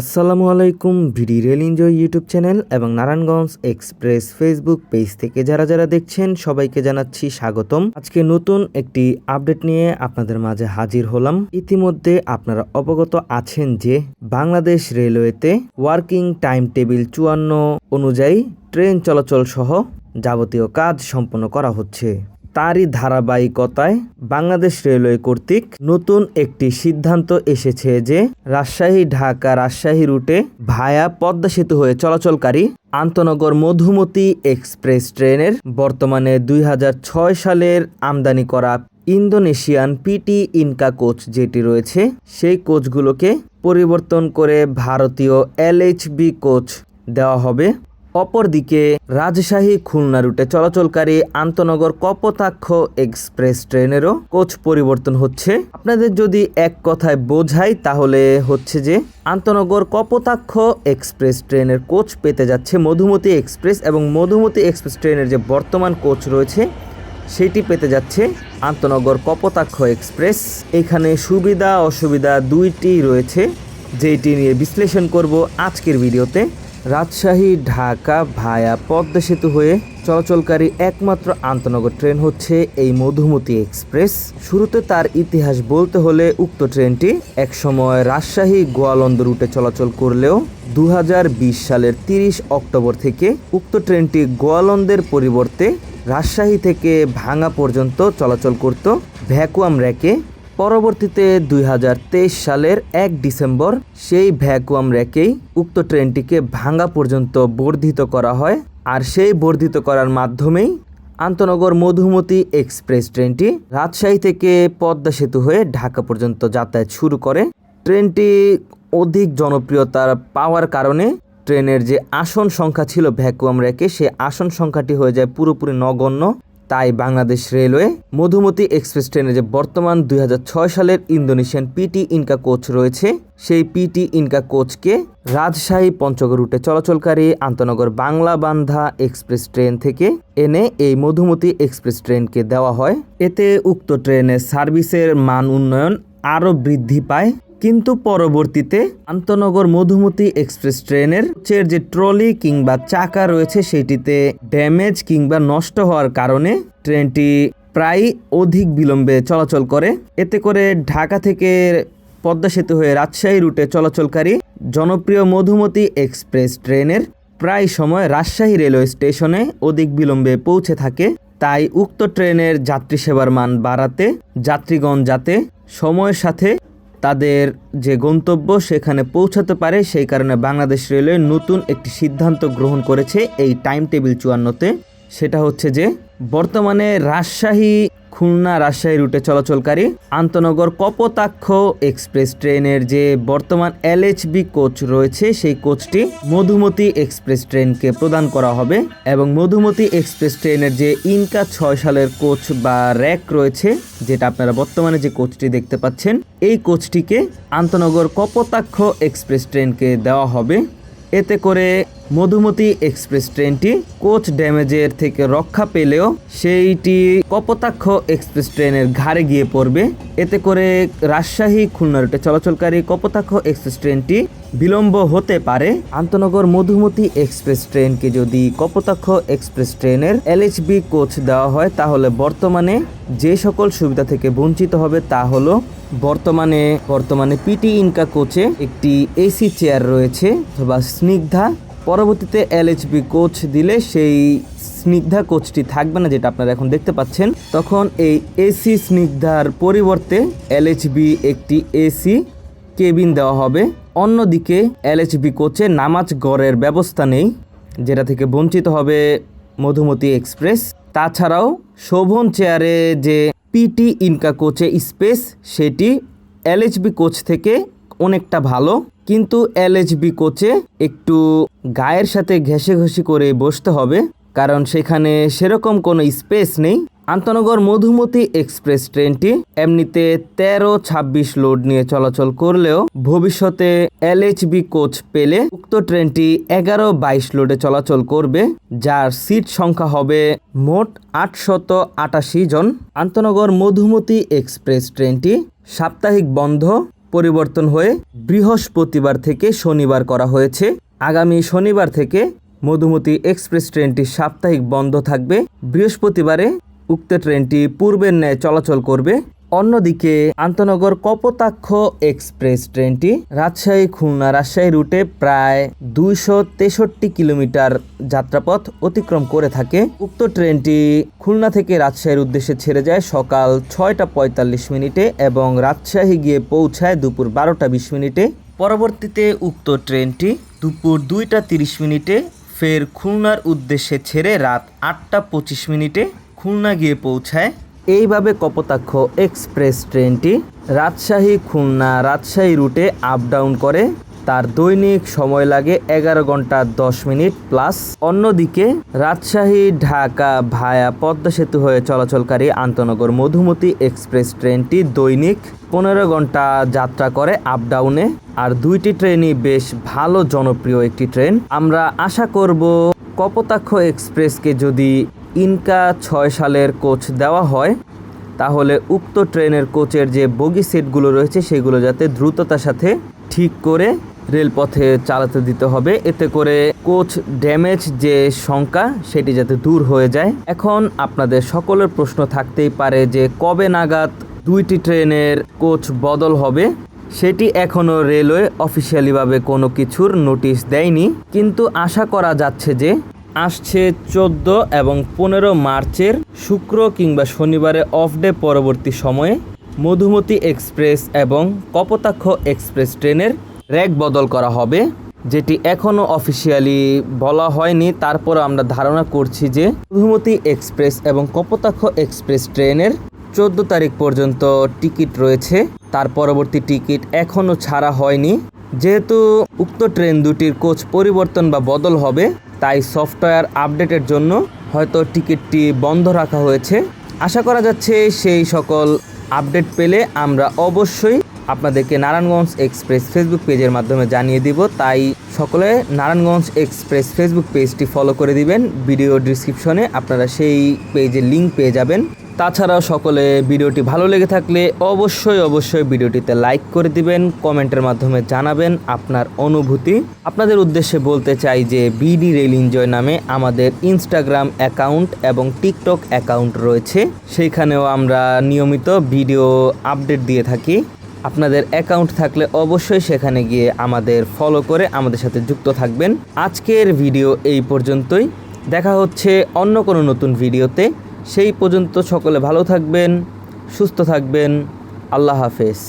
আসসালামু আলাইকুম, ভিডি রেল এনজয় ইউটিউব চ্যানেল এবং নারায়ণগঞ্জ এক্সপ্রেস ফেসবুক পেজ থেকে যারা যারা দেখছেন, সবাইকে জানাচ্ছি স্বাগতম। আজকে নতুন একটি আপডেট নিয়ে আপনাদের মাঝে হাজির হলাম। ইতিমধ্যে আপনারা অবগত আছেন যে, বাংলাদেশ রেলওয়েতে ওয়ার্কিং টাইম টেবিল চুয়ান্ন অনুযায়ী ট্রেন চলাচল সহ যাবতীয় কাজ সম্পন্ন করা হচ্ছে। তারই ধারাবাহিকতায় বাংলাদেশ রেলওয়ে কর্তৃক নতুন একটি সিদ্ধান্ত এসেছে যে রাজশাহী ঢাকা রাজশাহী রুটে ভায়া পদ্মা সেতু হয়ে চলাচলকারী আন্তনগর মধুমতি এক্সপ্রেস ট্রেনের বর্তমানে দুই হাজার ছয় সালের আমদানি করা ইন্দোনেশিয়ান পিটি ইনকা কোচ যেটি রয়েছে, সেই কোচগুলোকে পরিবর্তন করে ভারতীয় এলএইচবি কোচ দেওয়া হবে। অপরদিকে রাজশাহী খুলনা রুটে চলাচলকারী আন্তনগর কপোতাক্ষ এক্সপ্রেস ট্রেনেরও কোচ পরিবর্তন হচ্ছে। আপনাদের যদি এক কথায় বোঝাই তাহলে হচ্ছে যে, আন্তনগর কপোতাক্ষ এক্সপ্রেস ট্রেনের কোচ পেতে যাচ্ছে মধুমতি এক্সপ্রেস এবং মধুমতি এক্সপ্রেস ট্রেনের যে বর্তমান কোচ রয়েছে, সেটি পেতে যাচ্ছে আন্তনগর কপোতাক্ষ এক্সপ্রেস। এখানে সুবিধা অসুবিধা দুইটি রয়েছে, যেটি নিয়ে বিশ্লেষণ করব আজকের ভিডিওতে। রাজশাহী, ঢাকা ভায়া পদ্মা সেতু হয়ে চলাচলকারী একমাত্র আন্তনগর ট্রেন হচ্ছে এই মধুমতি এক্সপ্রেস। শুরুতে তার ইতিহাস বলতে হলে উক্ত ট্রেনটি একসময় রাজশাহী গোয়ালন্দ রুটে চলাচল করলেও দু হাজার বিশ সালের ৩০ অক্টোবর থেকে উক্ত ট্রেনটি গোয়ালন্দের পরিবর্তে রাজশাহী থেকে ভাঙা পর্যন্ত চলাচল করত ভ্যাকুয়াম র্যাকে পরবর্তীতে দুই হাজার তেইশ সালের এক ডিসেম্বর সেই ভ্যাকুয়াম র্যাকেই উক্ত ট্রেনটিকে ভাঙা পর্যন্ত বর্ধিত করা হয় আর সেই বর্ধিত করার মাধ্যমেই আন্তনগর মধুমতি এক্সপ্রেস ট্রেনটি রাজশাহী থেকে পদ্মা সেতু হয়ে ঢাকা পর্যন্ত যাতায়াত শুরু করে। ট্রেনটি অধিক জনপ্রিয়তার পাওয়ার কারণে ট্রেনের যে আসন সংখ্যা ছিল ভ্যাকুয়াম র্যাকে, সে আসন সংখ্যাটি হয়ে যায় পুরোপুরি নগণ্য। তাই বাংলাদেশ রেলওয়ে মধুমতি এক্সপ্রেস ট্রেনে যে বর্তমান দুই হাজার ছয় সালের ইন্দোনেশিয়ান পিটি ইনকা কোচ রয়েছে, সেই পিটি ইনকা কোচকে রাজশাহী পঞ্চগড় রুটে চলাচলকারী আন্তনগর বাংলা বান্ধা এক্সপ্রেস ট্রেন থেকে এনে এই মধুমতি এক্সপ্রেস ট্রেনকে দেওয়া হয়। এতে উক্ত ট্রেনের সার্ভিসের মান উন্নয়ন আরও বৃদ্ধি পায়। কিন্তু পরবর্তীতে আন্তনগর মধুমতি এক্সপ্রেস ট্রেনের চের যে ট্রলি কিংবা চাকা রয়েছে সেটিতে ড্যামেজ কিংবা নষ্ট হওয়ার কারণে ট্রেনটি প্রায় অধিক বিলম্বে চলাচল করে। এতে করে ঢাকা থেকে পদ্মা সেতু হয়ে রাজশাহী রুটে চলাচলকারী জনপ্রিয় মধুমতি এক্সপ্রেস ট্রেনের প্রায় সময় রাজশাহী রেলওয়ে স্টেশনে অধিক বিলম্বে পৌঁছে থাকে। তাই উক্ত ট্রেনের যাত্রী সেবার মান বাড়াতে, যাত্রীগণ যাতে সময়ের সাথে তাদের যে গন্তব্য সেখানে পৌঁছাতে পারে, সেই কারণে বাংলাদেশ রেলওয়ে নতুন একটি সিদ্ধান্ত গ্রহণ করেছে এই টাইম টেবিল চুয়ান্নতে। সেটা হচ্ছে যে, বর্তমানে রাজশাহী খুলনা রাজশাহী রুটে চলাচলকারী আন্তনগর কপোতাক্ষ এক্সপ্রেস ট্রেনের যে বর্তমান এলএচবি কোচ রয়েছে, সেই কোচটি মধুমতি এক্সপ্রেস ট্রেনকে প্রদান করা হবে এবং মধুমতি এক্সপ্রেস ট্রেনের যে ইনকা ছয় সালের কোচ বা র্যাক রয়েছে, যেটা আপনারা বর্তমানে যে কোচটি দেখতে পাচ্ছেন, এই কোচটিকে আন্তনগর কপোতাক্ষ এক্সপ্রেস ট্রেনকে দেওয়া হবে। এতে করে মধুমতি এক্সপ্রেস ট্রেনটি কোচ ড্যামেজের থেকে রক্ষা পেলেও সেইটি কপোতাক্ষ এক্সপ্রেস ট্রেনের ঘাড়ে গিয়ে পড়বে। এতে করে রাজশাহী খুলনা রুটে চলাচলকারী কপোতাক্ষ এক্সপ্রেস ট্রেনটি বিলম্ব হতে পারে। আন্তনগর মধুমতি এক্সপ্রেস ট্রেনকে যদি কপোতাক্ষ এক্সপ্রেস ট্রেনের এলএচবি কোচ দেওয়া হয়, তাহলে বর্তমানে যে সকল সুবিধা থেকে বঞ্চিত হবে তা হলো বর্তমানে বর্তমানে পিটি ইনকা কোচে একটি এসি চেয়ার রয়েছে অথবা স্নিগ্ধা পরবর্তীতে এলএচবি কোচ দিলে সেই স্নিগ্ধা কোচটি থাকবে না, যেটা আপনারা এখন দেখতে পাচ্ছেন। তখন এই এসি স্নিগ্ধার পরিবর্তে এলএচবি একটি এসি কেবিন দেওয়া হবে। অন্যদিকে এলএচবি কোচে নামাজ গড়ের ব্যবস্থা নেই, যেটা থেকে বঞ্চিত হবে মধুমতি এক্সপ্রেস। তাছাড়াও শোভন চেয়ারে যে পিটি ইনকা কোচে স্পেস সেটি এলএচবি কোচ থেকে অনেকটা ভালো। কিন্তু এলএচবি কোচে একটু গায়ের সাথে ঘেঁষে ঘষি করে বসতে হবে, কারণ সেখানে সেরকম কোনো স্পেস নেই। আন্তনগর মধুমতি এক্সপ্রেস ট্রেনটি এমনিতে তেরো ছাব্বিশ লোড নিয়ে চলাচল করলেও ভবিষ্যতে এলএচবি কোচ পেলে উক্ত ট্রেনটি এগারো বাইশ লোডে চলাচল করবে, যার সিট সংখ্যা হবে মোট আটশত আটাশি জন। আন্তনগর মধুমতি এক্সপ্রেস ট্রেনটি সাপ্তাহিক বন্ধ পরিবর্তন হয়ে বৃহস্পতিবার থেকে শনিবার করা হয়েছে। আগামী শনিবার থেকে মধুমতি এক্সপ্রেস ট্রেনটি সাপ্তাহিক বন্ধ থাকবে। বৃহস্পতিবারে উক্ত ট্রেনটি পূর্বের ন্যায় চলাচল করবে। অন্যদিকে আন্তনগর কপোতাক্ষ এক্সপ্রেস ট্রেনটি রাজশাহী খুলনা রাজশাহী রুটে প্রায় দুইশো তেষট্টি কিলোমিটার যাত্রাপথ অতিক্রম করে থাকে। উক্ত ট্রেনটি খুলনা থেকে রাজশাহীর উদ্দেশ্যে ছেড়ে যায় সকাল ছয়টা পঁয়তাল্লিশ মিনিটে এবং রাজশাহী গিয়ে পৌঁছায় দুপুর বারোটা বিশ মিনিটে। পরবর্তীতে উক্ত ট্রেনটি দুপুর দুইটা তিরিশ মিনিটে ফের খুলনার উদ্দেশ্যে ছেড়ে রাত আটটা পঁচিশ মিনিটে খুলনা গিয়ে পৌঁছায়। এইভাবে কপোতাক্ষ এক্সপ্রেস ট্রেনটি রাজশাহী খুলনা রাজশাহী রুটে আপ ডাউন করে। তার দৈনিক সময় লাগে এগারো ঘণ্টা দশ মিনিট প্লাস অন্যদিকে রাজশাহী, ঢাকা ভায়া পদ্মা সেতু হয়ে চলাচলকারী আন্তনগর মধুমতি এক্সপ্রেস ট্রেনটি দৈনিক পনেরো ঘণ্টা যাত্রা করে আপ ডাউনে আর দুইটি ট্রেনই বেশ ভালো জনপ্রিয় একটি ট্রেন। আমরা আশা করব কপোতাক্ষ এক্সপ্রেসকে যদি ইনকা ছয় সালের কোচ দেওয়া হয়, তাহলে উক্ত ট্রেনের কোচের যে বগি সেটগুলো রয়েছে সেগুলো যাতে দ্রুততার সাথে ঠিক করে রেলপথে চালাতে দিতে হবে। এতে করে কোচ ড্যামেজ যে শঙ্কা, সেটি যাতে দূর হয়ে যায়। এখন আপনাদের সকলের প্রশ্ন থাকতেই পারে যে কবে নাগাদ দুইটি ট্রেনের কোচ বদল হবে, সেটি এখনও রেলওয়ে অফিসিয়ালিভাবে কোনো কিছুর নোটিশ দেয়নি। কিন্তু আশা করা যাচ্ছে যে আসছে চোদ্দ এবং পনেরো মার্চের শুক্র কিংবা শনিবারে অফ ডে পরবর্তী সময়ে মধুমতি এক্সপ্রেস এবং কপোতাক্ষ এক্সপ্রেস ট্রেনের র্যাক বদল করা হবে, যেটি এখনও অফিসিয়ালি বলা হয়নি। তারপর আমরা ধারণা করছি যে মধুমতি এক্সপ্রেস এবং কপোতাক্ষ এক্সপ্রেস ট্রেনের চোদ্দ তারিখ পর্যন্ত টিকিট রয়েছে। তার পরবর্তী টিকিট এখনও ছাড়া হয়নি। যেহেতু উক্ত ট্রেন দুটির কোচ পরিবর্তন বা বদল হবে তাই সফটওয়্যার আপডেটের জন্য হয়তো টিকিটটি বন্ধ রাখা হয়েছে। আশা করা যাচ্ছে সেই সকল আপডেট পেলে আমরা অবশ্যই আপনাদেরকে নারায়ণগঞ্জ এক্সপ্রেস ফেসবুক পেজের মাধ্যমে জানিয়ে দিব। তাই সকলে নারায়ণগঞ্জ এক্সপ্রেস ফেসবুক পেজটি ফলো করে দিবেন। ভিডিও ডিসক্রিপশনে আপনারা সেই পেজের লিঙ্ক পেয়ে যাবেন। তাছাড়াও সকলে ভিডিওটি ভালো লেগে থাকলে অবশ্যই অবশ্যই ভিডিওটিতে লাইক করে দিবেন, কমেন্টের মাধ্যমে জানাবেন আপনার অনুভূতি। আপনাদের উদ্দেশ্যে বলতে চাই যে বিডি রেল এনজয় নামে আমাদের ইনস্টাগ্রাম অ্যাকাউন্ট এবং টিকটক অ্যাকাউন্ট রয়েছে। সেইখানেও আমরা নিয়মিত ভিডিও আপডেট দিয়ে থাকি। আপনাদের অ্যাকাউন্ট থাকলে অবশ্যই সেখানে গিয়ে আমাদের ফলো করে আমাদের সাথে যুক্ত থাকবেন। আজকের ভিডিও এই পর্যন্তই। দেখা হচ্ছে অন্য কোনো নতুন ভিডিওতে। সেই পর্যন্ত সকলে ভালো থাকবেন সুস্থ থাকবেন। আল্লাহ হাফেজ।